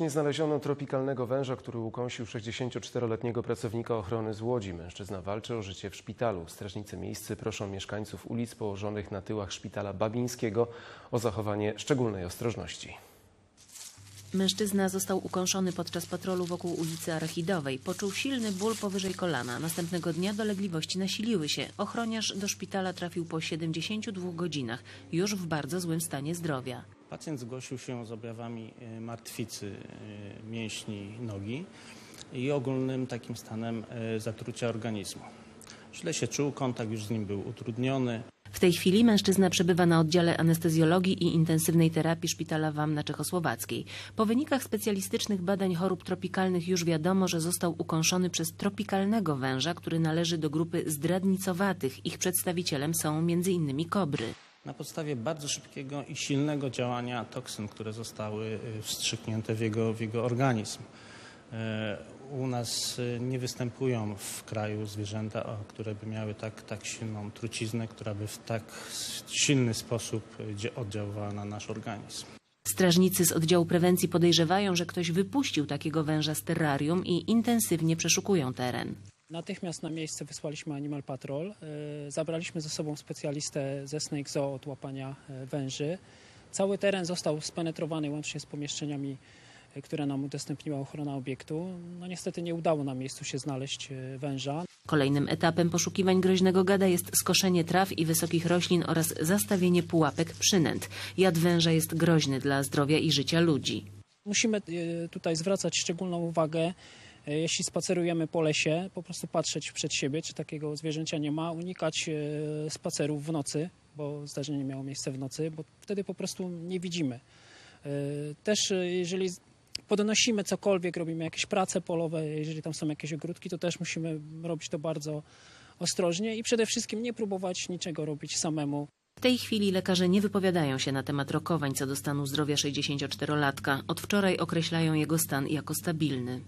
Właśnie znaleziono tropikalnego węża, który ukąsił 64-letniego pracownika ochrony z Łodzi. Mężczyzna walczy o życie w szpitalu. Strażnicy miejscy proszą mieszkańców ulic położonych na tyłach szpitala Babińskiego o zachowanie szczególnej ostrożności. Mężczyzna został ukąszony podczas patrolu wokół ulicy Arachidowej. Poczuł silny ból powyżej kolana. Następnego dnia dolegliwości nasiliły się. Ochroniarz do szpitala trafił po 72 godzinach, już w bardzo złym stanie zdrowia. Pacjent zgłosił się z objawami e, martwicy e, mięśni nogi i ogólnym takim stanem e, zatrucia organizmu. Źle się czuł, kontakt już z nim był utrudniony. W tej chwili mężczyzna przebywa na oddziale anestezjologii i intensywnej terapii szpitala WAM na Czechosłowackiej. Po wynikach specjalistycznych badań chorób tropikalnych już wiadomo, że został ukąszony przez tropikalnego węża, który należy do grupy zdradnicowatych. Ich przedstawicielem są m.in. kobry. Na podstawie bardzo szybkiego i silnego działania toksyn, które zostały e, wstrzyknięte w jego, w jego organizm. E, U nas e, nie występują w kraju zwierzęta, które by miały tak, tak silną truciznę, która by w tak silny sposób dzie- oddziaływała na nasz organizm. Strażnicy z oddziału prewencji podejrzewają, że ktoś wypuścił takiego węża z terrarium i intensywnie przeszukują teren. Natychmiast na miejsce wysłaliśmy Animal Patrol. E, Zabraliśmy ze sobą specjalistę ze Snake Zoo od łapania e, węży. Cały teren został spenetrowany łącznie z pomieszczeniami, e, które nam udostępniła ochrona obiektu. No niestety nie udało na miejscu się znaleźć węża. Kolejnym etapem poszukiwań groźnego gada jest skoszenie traw i wysokich roślin oraz zastawienie pułapek przynęt. Jad węża jest groźny dla zdrowia i życia ludzi. Musimy tutaj zwracać szczególną uwagę, jeśli spacerujemy po lesie, po prostu patrzeć przed siebie, czy takiego zwierzęcia nie ma, unikać e, spacerów w nocy, bo zdarzenie miało miejsce w nocy, bo wtedy po prostu nie widzimy. E, Też e, jeżeli podnosimy cokolwiek, robimy jakieś prace polowe, jeżeli tam są jakieś ogródki, to też musimy robić to bardzo ostrożnie i przede wszystkim nie próbować niczego robić samemu. W tej chwili lekarze nie wypowiadają się na temat rokowań co do stanu zdrowia 64-latka. Od wczoraj określają jego stan jako stabilny.